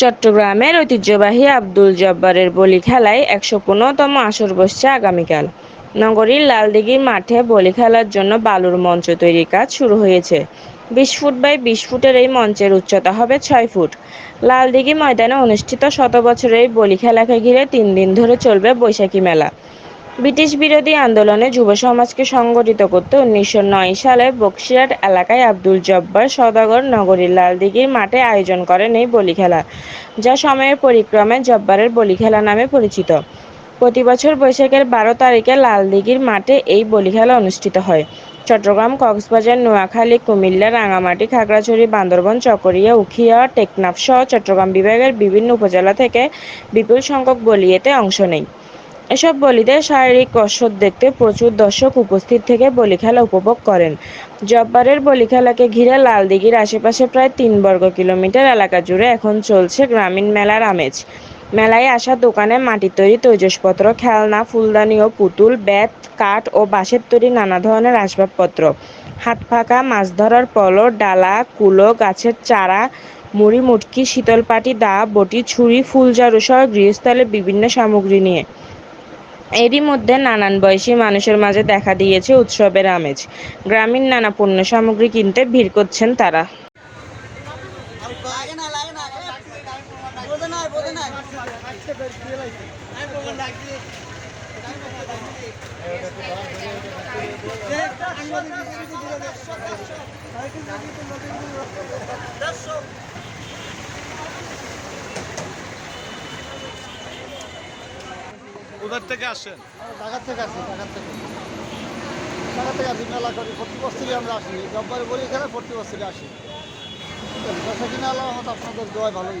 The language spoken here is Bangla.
চট্টগ্রামের ঐতিহ্যবাহী আব্দুল জব্বারের বলি খেলায় একশো পনেরোতম আসর বসছে আগামীকাল। নগরীর লালদিঘির মাঠে বলি খেলার জন্য বালুর মঞ্চ তৈরির কাজ শুরু হয়েছে। বিশ ফুট বাই বিশ ফুটের এই মঞ্চের উচ্চতা হবে ছয় ফুট। লালদিঘি ময়দানে অনুষ্ঠিত শত বছরের এই বলি খেলাকে ঘিরে তিন দিন ধরে চলবে বৈশাখী মেলা। ব্রিটিশ বিরোধী আন্দোলনে যুব সমাজকে সংগঠিত করতে উনিশশো নয় সালে বক্সিরহাট এলাকায় আব্দুল জব্বার সদাগর নগরীর লালদিঘির মাঠে আয়োজন করেন এই বলি খেলা, যা সময়ের পরিক্রমে জব্বারের বলি খেলা নামে পরিচিত। প্রতি বছর বৈশাখের বারো তারিখে লালদিঘির মাঠে এই বলি খেলা অনুষ্ঠিত হয়। চট্টগ্রাম, কক্সবাজার, নোয়াখালী, কুমিল্লা, রাঙামাটি, খাগড়াছড়ি, বান্দরবন, চকরিয়া, উখিয়া, টেকনাফ সহ চট্টগ্রাম বিভাগের বিভিন্ন উপজেলা থেকে বিপুল সংখ্যক বলিয়েতে অংশ নেয়। এসব বলিদের শারীরিক কসরত দেখতে প্রচুর দর্শক উপস্থিত থেকে বলি খেলা উপভোগ করেন। জব্বারের বলি খেলাকে ঘিরে লালদিঘির আশেপাশে প্রায় তিন বর্গ কিলোমিটার এলাকা জুড়ে এখন চলছে গ্রামীণ মেলার আমেজ। মেলায় আসা দোকানে মাটি তৈরি তৈজসপত্র, খেলনা, ফুলদানি ও পুতুল বেত কাঠ ও বাঁশের তৈরি নানা ধরনের আসবাবপত্র। হাত ফাঁকা, মাছ ধরার পলো ডালা, কুলো, গাছের চারা, মুড়ি, মুটকি শীতলপাটি দা, বটি, ছুরি ফুলঝাড়ু সহ গৃহস্থলে বিভিন্ন সামগ্রী নিয়ে এরই মধ্যে নানান বয়সী মানুষের মাঝে দেখা দিয়েছে উৎসবের আমেজ। গ্রামীণ নানা পণ্য সামগ্রী কিনতে ভিড় করছেন তারা। কোথার থেকে আসেন? ঢাকার থেকে আসি ঢাকার থেকে। ঢাকা থেকে আসি মেলা করি প্রতি বছরই আমরা আসি। জব্বারে বলি এখানে প্রতি বছরই আসি। বেসা কিনা আল্লাহ আপনাদের দোয়াই ভালোই